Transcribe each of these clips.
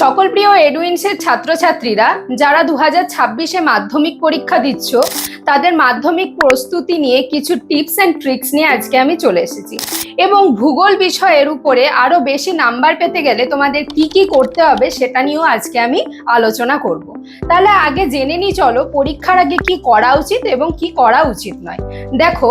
সকল প্রিয় এডুইন্সের ছাত্রছাত্রীরা, যারা দু হাজার ছাব্বিশে মাধ্যমিক পরীক্ষা দিচ্ছ, তাদের মাধ্যমিক প্রস্তুতি নিয়ে কিছু টিপস অ্যান্ড ট্রিক্স নিয়ে আজকে আমি চলে এসেছি। এবং ভূগোল বিষয়ের উপরে আরও বেশি নাম্বার পেতে গেলে তোমাদের কি কি করতে হবে সেটা নিয়েও আজকে আমি আলোচনা করব। তাহলে আগে জেনে নি চলো, পরীক্ষার আগে কি করা উচিত এবং কি করা উচিত নয়। দেখো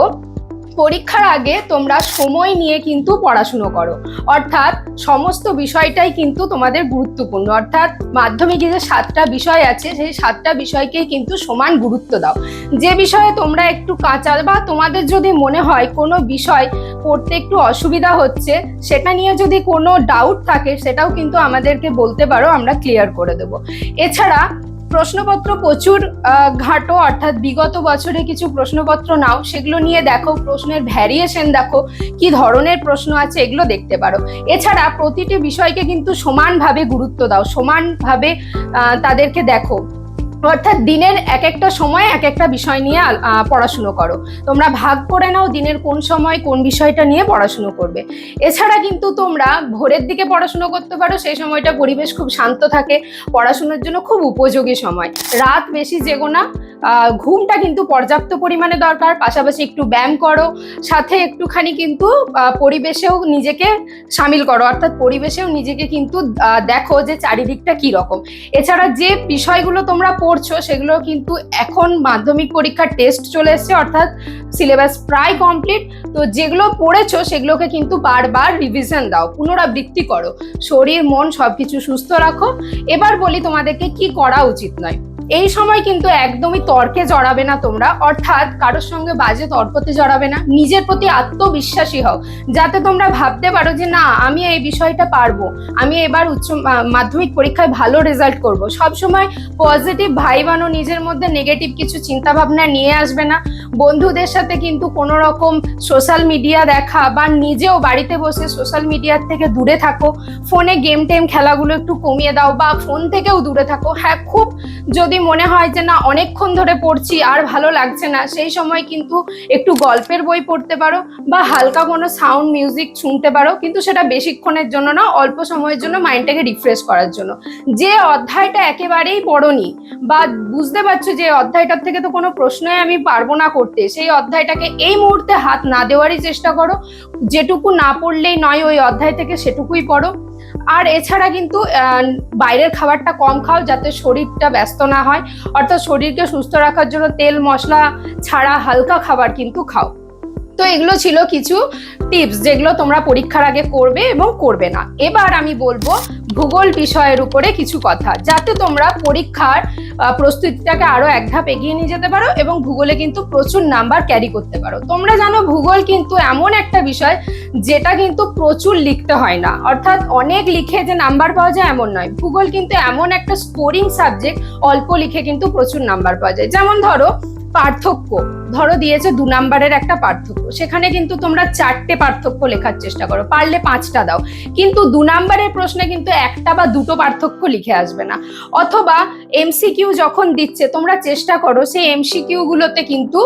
পরীক্ষার আগে তোমরা সময় নিয়ে কিন্তু পড়াশুনো করো। অর্থাৎ সমস্ত বিষয়টাই কিন্তু তোমাদের গুরুত্বপূর্ণ। অর্থাৎ মাধ্যমিকে যে সাতটা বিষয় আছে, সেই সাতটা বিষয়কেই কিন্তু সমান গুরুত্ব দাও। যে বিষয়ে তোমরা একটু কাঁচা বা তোমাদের যদি মনে হয় কোনো বিষয় পড়তে একটু অসুবিধা হচ্ছে, সেটা নিয়ে যদি কোনো ডাউট থাকে, সেটাও কিন্তু আমাদেরকে বলতে পারো, আমরা ক্লিয়ার করে দেবো। এছাড়া প্রশ্নপত্র প্রচুর ঘাটো, অর্থাৎ বিগত বছরে কিছু প্রশ্নপত্র নাও, সেগুলো নিয়ে দেখো, প্রশ্নের ভ্যারিয়েশন দেখো, কি ধরনের প্রশ্ন আছে এগুলো দেখতে পারো। এছাড়া প্রতিটি বিষয়কে কিন্তু সমানভাবে গুরুত্ব দাও, সমানভাবে তাদেরকে দেখো। অর্থাৎ দিনের এক একটা সময়, এক একটা বিষয় নিয়ে পড়াশুনো করো। তোমরা ভাগ করে নাও দিনের কোন সময়, কোন বিষয়টা নিয়ে পড়াশুনো করবে। এছাড়া কিন্তু তোমরা ভোরের দিকে পড়াশুনো করতে পারো, সেই সময়টা পরিবেশ খুব শান্ত থাকে, পড়াশুনোর জন্য খুব উপযোগী সময়। রাত বেশি জেগো না ঘুমটা কিন্তু পর্যাপ্ত পরিমাণে দরকার, পাশাপাশি একটু ব্যায়াম করো, সাথে একটুখানি কিন্তু পরিবেশেও নিজেকে সামিল করো, অর্থাৎ পরিবেশেও নিজেকে কিন্তু দেখো যে চারিদিকটা কি রকম এছাড়া যে বিষয়গুলো তোমরা পড়ছো, সেগুলো কিন্তু এখন মাধ্যমিক পরীক্ষার টেস্ট চলে এসছে, অর্থাৎ সিলেবাস প্রায় কমপ্লিট তো যেগুলো পড়েছো, সেগুলোকে কিন্তু বারবার রিভিশন দাও, পুনরাবৃত্তি করো। শরীর, মন সবকিছু সুস্থ রাখো। এবার বলি তোমাদেরকে কি করা উচিত নয়। এই সময় কিন্তু একদমই তর্কে জড়াবে না তোমরা। অর্থাৎ কারোর সঙ্গে বাজে তর্কতে জড়াবে না। নিজের প্রতি আত্মবিশ্বাসী হও। যাতে তোমরা ভাবতে পারো যে, না, আমি এই বিষয়টা পারব। আমি এবার উচ্চ মাধ্যমিক পরীক্ষায় ভালো রেজাল্ট করব। সব সময় পজিটিভ ভাই বানো নিজের মধ্যে নেগেটিভ কিছু চিন্তা ভাবনা নিয়ে আসবে না। বন্ধুদের সাথে কিন্তু কোনো রকম সোশ্যাল মিডিয়া দেখা বা নিজেও বাড়িতে বসে সোশ্যাল মিডিয়ার থেকে দূরে থাকো। ফোনে গেম টেম খেলাগুলো একটু কমিয়ে দাও বা ফোন থেকেও দূরে থাকো। হ্যাঁ খুব যদি মনে হয় যে না, অনেকক্ষণ ধরে পড়ছি আর ভালো লাগছে না, সেই সময় কিন্তু একটু গল্পের বই পড়তে পারো বা হালকা কোনো সাউন্ড মিউজিক শুনতে পারো, কিন্তু সেটা বেশিক্ষণের জন্য না, অল্প সময়ের জন্য মাইন্ডটাকে রিফ্রেশ করার জন্য। যে অধ্যায়টা একেবারেই পড়নি বা বুঝতে পারছ যে অধ্যায়টার থেকে তো কোনো প্রশ্নই আমি পারব না করতে, সেই অধ্যায়টাকে এই মুহূর্তে হাত না দেওয়ারই চেষ্টা করো, যেটুকু না পড়লেই নয়, ওই অধ্যায় থেকে সেটুকুই পড়ো। আর এছাড়া কিন্তু বাইরের খাবারটা কম খাও যাতে শরীরটা ব্যস্ত না হয়। অর্থাৎ শরীরকে সুস্থ রাখার জন্য তেল, মশলা ছাড়া হালকা খাবার কিন্তু খাও। তো এগুলো ছিল কিছু টিপস যেগুলো তোমরা পরীক্ষার আগে করবে এবং করবে না। এবার আমি বলব ভূগোল বিষয়ের উপরে কিছু কথা, যাতে তোমরা পরীক্ষার প্রস্তুতিটাকে আরও এক ধাপ এগিয়ে নিয়ে যেতে পারো এবং ভূগোলে কিন্তু প্রচুর নাম্বার ক্যারি করতে পারো। তোমরা জানো ভূগোল কিন্তু এমন একটা বিষয় যেটা কিন্তু প্রচুর লিখতে হয় না। অর্থাৎ অনেক লিখে যে নাম্বার পাওয়া যায় এমন নয়। ভূগোল কিন্তু এমন একটা স্কোরিং সাবজেক্ট অল্প লিখে কিন্তু প্রচুর নাম্বার পাওয়া যায়। যেমন ধরো পার্থক্য। ধরো দিয়েছে দু নাম্বারের একটা পার্থক্য। সেখানে কিন্তু তোমরা চারটে পার্থক্য লেখার চেষ্টা করো। পারলে পাঁচটা দাও। কিন্তু দু নাম্বারের প্রশ্নে কিন্তু একটা বা দুটো পার্থক্য লিখে আসবে না। অথবা এমসিকিউ যখন দিচ্ছে, তোমরা চেষ্টা করো সেই এমসিকিউ গুলোতে কিন্তু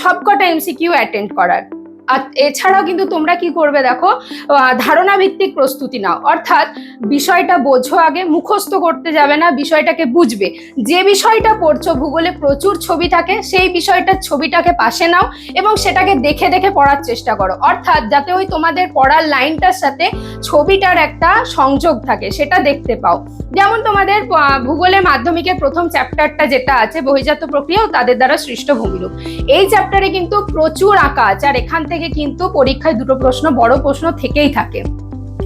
সবকটা এমসিকিউ অ্যাটেন্ড করার। আর এছাড়াও কিন্তু তোমরা কি করবে দেখো ধারণা ভিত্তিক প্রস্তুতি নাও। অর্থাৎ বিষয়টা বোঝো আগে মুখস্থ করতে যাবে না বিষয়টাকে বুঝবে। যে বিষয়টা পড়ছো ভূগোলে প্রচুর ছবি থাকে সেই বিষয়টার ছবিটাকে পাশে নাও এবং সেটাকে দেখে দেখে পড়ার চেষ্টা করো। অর্থাৎ যাতে ওই তোমাদের পড়ার লাইনটার সাথে ছবিটার একটা সংযোগ থাকে সেটা দেখতে পাও। যেমন তোমাদের আহ, ভূগোলে মাধ্যমিকের প্রথম চ্যাপ্টারটা যেটা আছে বহিজাত প্রক্রিয়া ও তাদের দ্বারা সৃষ্ট ভূমিরূপ। এই চ্যাপ্টারে কিন্তু প্রচুর আঁকা আছে আর এখান থেকে কিন্তু পরীক্ষায় দুটো প্রশ্ন, বড় প্রশ্ন থেকেই থাকে।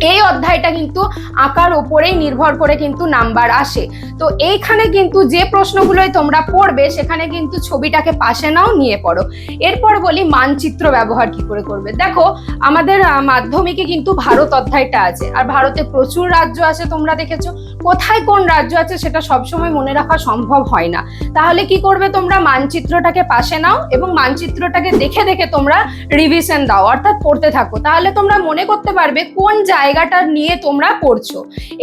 এই অধ্যায়টা কিন্তু আঁকার ওপরেই নির্ভর করে কিন্তু নাম্বার আসে। তো এইখানে কিন্তু যে প্রশ্নগুলোই তোমরা পড়বে, সেখানে কিন্তু ছবিটাকে পাশে নাও, নিয়ে পড়ো। এরপর বলি মানচিত্র ব্যবহার কি করে করবে। দেখো, আমাদের মাধ্যমিকে কিন্তু ভারত অধ্যায়টা আছে। আর ভারতে প্রচুর রাজ্য আছে তোমরা দেখেছ। কোথায় কোন রাজ্য আছে সেটা সবসময় মনে রাখা সম্ভব হয় না। তাহলে কি করবে তোমরা? মানচিত্রটাকে পাশে নাও এবং মানচিত্রটাকে দেখে দেখে তোমরা রিভিশন দাও, অর্থাৎ পড়তে থাকো। তাহলে তোমরা মনে করতে পারবে কোন জায়গাটা নিয়ে তোমরা পড়ছো।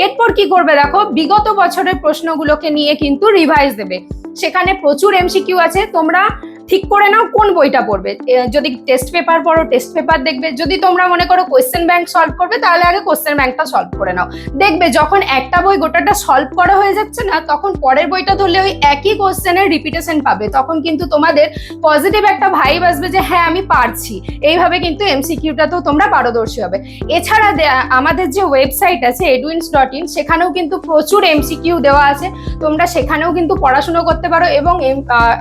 এরপর কি করবে দেখো? বিগত বছরের প্রশ্নগুলোকে নিয়ে কিন্তু রিভাইজ দেবে। সেখানে প্রচুর এমসিকিউ আছে। তোমরা ঠিক করে নাও কোন বইটা পড়বে। যদি টেস্ট পেপার পড়ো টেস্ট পেপার দেখবে। যদি তোমরা মনে করো কোয়েশ্চেন ব্যাংক সলভ করবে, তাহলে আগে কোয়েশ্চেন ব্যাংকটা সলভ করে নাও। দেখবে যখন একটা বই গোটাটা সলভ করা হয়ে যাচ্ছে না, তখন পরের বইটা ধরলে ওই একই কোয়েশ্চেনের রিপিটেশন পাবে। তখন কিন্তু তোমাদের পজিটিভ একটা ভাইব আসবে যে হ্যাঁ আমি পারছি। এইভাবে কিন্তু এমসিকিউটাতেও তোমরা পারদর্শী হবে। এছাড়া আমাদের যে ওয়েবসাইট আছে এডুইন্স ডট ইন সেখানেও কিন্তু প্রচুর এমসিকিউ দেওয়া আছে। তোমরা সেখানেও কিন্তু পড়াশুনো করতে পারো এবং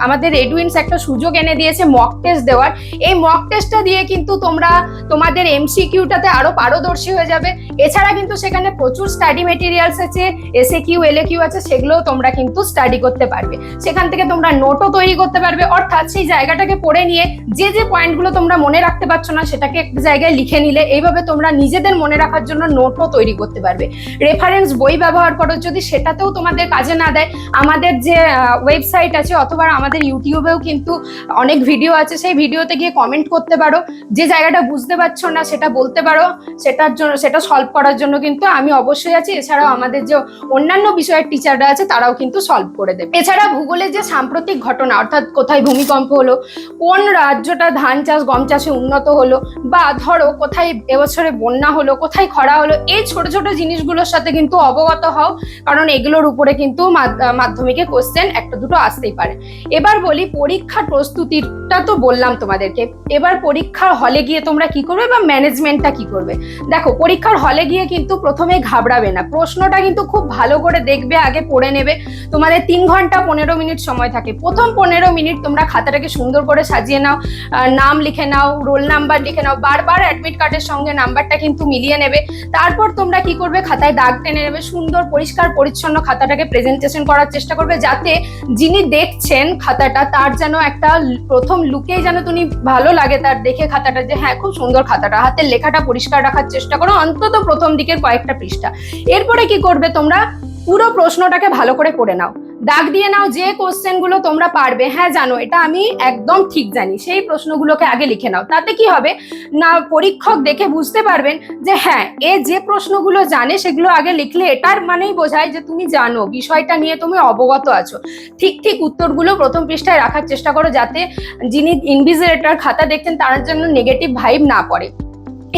আমাদের এডুইন্স একটা সুযোগ এনে দিয়েছে মক টেস্ট দেওয়ার। এই মক টেস্টটা দিয়ে কিন্তু তোমরা তোমাদের এমসিকিউটাতে আরও পারদর্শী হয়ে যাবে। এছাড়া কিন্তু সেখানে প্রচুর স্টাডি মেটেরিয়ালস আছে এসএ কিউ এলএ কিউ আছে, সেগুলোও তোমরা কিন্তু স্টাডি করতে পারবে। সেখান থেকে তোমরা নোটও তৈরি করতে পারবে। অর্থাৎ সেই জায়গাটাকে পড়ে নিয়ে যে যে পয়েন্টগুলো তোমরা মনে রাখতে পারছ না, সেটাকে একটা জায়গায় লিখে নিলে এইভাবে তোমরা নিজেদের মনে রাখার জন্য নোটও তৈরি করতে পারবে। রেফারেন্স বই ব্যবহার করো, যদি সেটাতেও তোমাদের কাজে না দেয়, আমাদের যে ওয়েবসাইট আছে অথবা আমাদের ইউটিউবেও কিন্তু অনেক ভিডিও আছে, সেই ভিডিওতে গিয়ে কমেন্ট করতে পারো। যে জায়গাটা বুঝতে পারছ না, সেটা বলতে পারো। সেটার জন্য সেটা সলভ করার জন্য কিন্তু আমি অবশ্যই আছি। এছাড়াও আমাদের যে অন্যান্য বিষয়ের টিচাররা আছে, তারাও কিন্তু সলভ করে দেবে। এছাড়া ভূগোলের যে সাম্প্রতিক ঘটনা, অর্থাৎ কোথায় ভূমিকম্প হলো, কোন রাজ্যটা ধান চাষ, গম চাষে উন্নত হলো, বা ধরো কোথায় এবছরে বন্যা হলো, কোথায় খরা হলো, এই ছোট ছোট জিনিসগুলোর সাথে কিন্তু অবগত হও। কারণ এগুলোর উপরে কিন্তু মাধ- মাধ্যমিকে কোশ্চেন একটা দুটো আসতেই পারে। এবার বলি পরীক্ষার প্রস্তুতিটা তো বললাম তোমাদেরকে। এবার পরীক্ষার হলে গিয়ে তোমরা কি করবে বা ম্যানেজমেন্টটা কি করবে? দেখো, পরীক্ষার হলে গিয়ে কিন্তু প্রথমে ঘাবড়াবে না। প্রশ্নটা কিন্তু খুব ভালো করে দেখবে, আগে পড়ে নেবে। তোমাদের তিন ঘণ্টা পনেরো মিনিট সময় থাকে। প্রথম পনেরো মিনিট তোমরা খাতাটাকে সুন্দর করে সাজিয়ে নাও। নাম লিখে নাও, রোল নাম্বার লিখে নাও। বারবার অ্যাডমিট কার্ডের সঙ্গে নাম্বারটা কিন্তু মিলিয়ে নেবে। তারপর তোমরা কি করবে? খাতায় দাগ টেনে নেবে। সুন্দর, পরিষ্কার, পরিচ্ছন্ন খাতাটাকে প্রেজেন্টেশন করার চেষ্টা করবে। যাতে যিনি দেখছেন খাতাটা, তার যেন একটা ল- প্রথম লুকেই যেন তুমি ভালো লাগে তার দেখে খাতাটা যে হ্যাঁ খুব সুন্দর খাতাটা। হাতের লেখাটা পরিষ্কার রাখার চেষ্টা করো, অন্তত প্রথম দিকের কয়েকটা পৃষ্ঠা। এরপরে কি করবে তোমরা? পুরো প্রশ্নটাকে ভালো করে পড়ে নাও। দাগ দিয়ে নাও, যে কোশ্চেনগুলো তোমরা পারবে। হ্যাঁ জানো, এটা আমি একদম ঠিক জানি। সেই প্রশ্নগুলোকে আগে লিখে নাও। তাতে কি হবে? না, পরীক্ষক দেখে বুঝতে পারবেন যে হ্যাঁ এ যে প্রশ্নগুলো জানে, সেগুলো আগে লিখলে এটার মানেই বোঝায় যে, তুমি জানো, বিষয়টা নিয়ে তুমি অবগত আছো। ঠিক ঠিক উত্তরগুলো প্রথম পৃষ্ঠায় রাখার চেষ্টা করো যাতে যিনি ইনভিজিলেটর খাতা দেখছেন, তার জন্য নেগেটিভ ভাইব না পড়ে।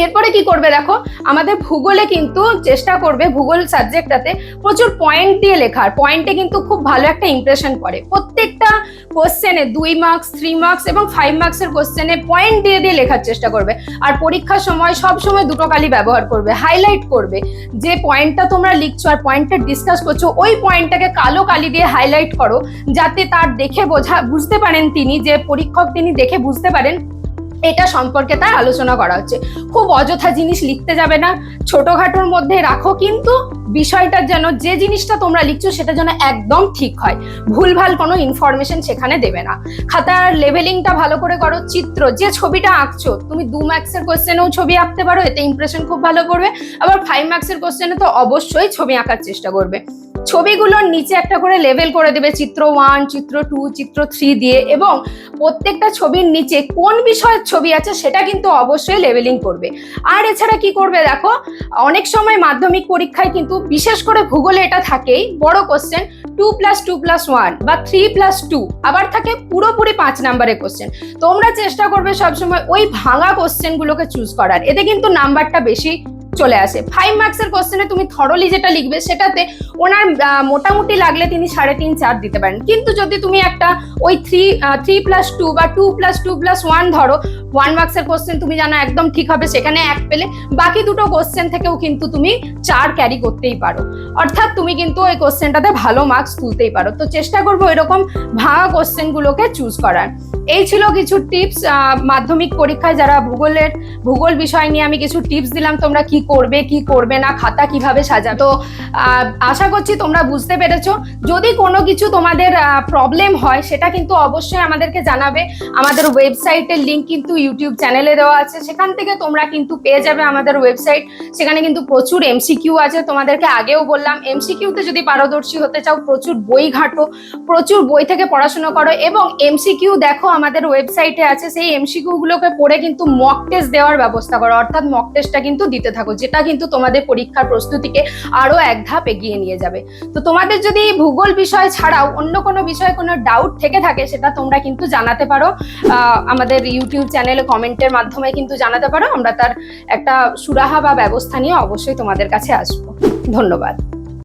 এরপরে কি করবে দেখো? আমাদের ভূগোলে কিন্তু চেষ্টা করবে ভূগোল সাবজেক্টটাতে প্রচুর পয়েন্ট দিয়ে লেখার। পয়েন্টে কিন্তু খুব ভালো একটা ইমপ্রেশন পড়ে প্রত্যেকটা কোশ্চেনে দুই মার্কস থ্রি মার্কস এবং ফাইভ মার্কসের কোশ্চেনে পয়েন্ট দিয়ে দিয়ে লেখার চেষ্টা করবে। আর পরীক্ষার সময় সব সময় দুটো কালি ব্যবহার করবে হাইলাইট করবে। যে পয়েন্টটা তোমরা লিখছো আর পয়েন্টটা ডিসকাস করছ, ওই পয়েন্টটাকে কালো কালি দিয়ে হাইলাইট করো। যাতে তার দেখে বোঝা, বুঝতে পারেন তিনি, যে পরীক্ষক তিনি দেখে বুঝতে পারেন এটা সম্পর্কে তার আলোচনা করা হচ্ছে। খুব অযথা জিনিস লিখতে যাবে না। ছোটখাটোর মধ্যে রাখো কিন্তু বিষয়টার যেন যে জিনিসটা তোমরা লিখছো সেটা যেন একদম ঠিক হয়। ভুলভাল কোনো ইনফরমেশন সেখানে দেবে না। খাতার লেভেলিংটা ভালো করে করো, চিত্র, যে ছবিটা আঁকছো, তুমি দু মার্কসের কোশ্চেনেও ছবি আঁকতে পারো, এতে ইমপ্রেশন খুব ভালো করবে। আবার ফাইভ মার্কসের কোশ্চেনে তো অবশ্যই ছবি আঁকার চেষ্টা করবে। ছবিগুলোর নিচে একটা করে লেভেল করে দেবে, চিত্র ওয়ান চিত্র টু চিত্র থ্রি দিয়ে। এবং প্রত্যেকটা ছবির নিচে কোন বিষয়ের ছবি আছে সেটা কিন্তু অবশ্যই লেভেলিং করবে। আর এছাড়া কি করবে দেখো, অনেক সময় মাধ্যমিক পরীক্ষায় কিন্তু বিশেষ করে ভূগোলে এটা থাকেই, বড় question two plus two plus one বা থ্রি প্লাস টু আবার থাকে পুরোপুরি পাঁচ নাম্বারের কোশ্চেন তোমরা চেষ্টা করবে সবসময় ওই ভাঙা কোশ্চেনগুলোকে চুজ করার। এতে কিন্তু নাম্বারটা বেশি চলে আসে। ফাইভ মার্কসের কোশ্চেনে তুমি থরলি যেটা লিখবে সেটাতে ওনার মোটামুটি লাগলে তিনি সাড়ে তিন, চার দিতে পারেন। কিন্তু যদি তুমি একটা ওই থ্রি থ্রি প্লাস টু বা two plus two plus one ধরো ওয়ান মার্কসের কোশ্চেন তুমি জানো একদম ঠিক হবে, সেখানে এক পেলে। বাকি দুটো কোশ্চেন থেকেও কিন্তু তুমি চার ক্যারি করতেই পারো। অর্থাৎ তুমি কিন্তু ওই কোশ্চেনটাতে ভালো মার্কস তুলতেই পারো। তো চেষ্টা করব এরকম ভাঙা কোশ্চেনগুলোকে চুজ করার। এই ছিল কিছু টিপস মাধ্যমিক পরীক্ষায় যারা ভূগোলের, ভূগোল বিষয় নিয়ে আমি কিছু টিপস দিলাম, তোমরা কি করবে কি করবে না, খাতা কীভাবে সাজা তো আশা করছি তোমরা বুঝতে পেরেছ। যদি কোনো কিছু তোমাদের প্রবলেম হয়, সেটা কিন্তু অবশ্যই আমাদেরকে জানাবে। আমাদের ওয়েবসাইটের লিংক কিন্তু ইউটিউব চ্যানেলে দেওয়া আছে। সেখান থেকে তোমরা কিন্তু পেয়ে যাবে আমাদের ওয়েবসাইট সেখানে কিন্তু প্রচুর এমসিকিউ আছে। তোমাদেরকে আগেও বললাম এমসিকিউতে যদি পারদর্শী হতে চাও, প্রচুর বই ঘাটো, প্রচুর বই থেকে পড়াশোনা করো এবং এমসিকিউ দেখো আমাদের ওয়েবসাইটে আছে। সেই এমসিকিউ গুলোকে পড়ে কিন্তু মক টেস্ট দেওয়ার ব্যবস্থা করো। অর্থাৎ মক টেস্টটা কিন্তু দিতে থাকো, যেটা কিন্তু তোমাদের পরীক্ষার প্রস্তুতিকে আরও এক ধাপ এগিয়ে নিয়ে যাবে। তো তোমাদের যদি ভূগোল বিষয় ছাড়াও অন্য কোনো বিষয়ে কোনো ডাউট থেকে থাকে, সেটা তোমরা কিন্তু জানাতে পারো আমাদের ইউটিউব চ্যানেলে কমেন্টের মাধ্যমে কিন্তু জানাতে পারো। আমরা তার একটা সুরাহা বা ব্যবস্থা নিয়ে অবশ্যই তোমাদের কাছে আসব। ধন্যবাদ।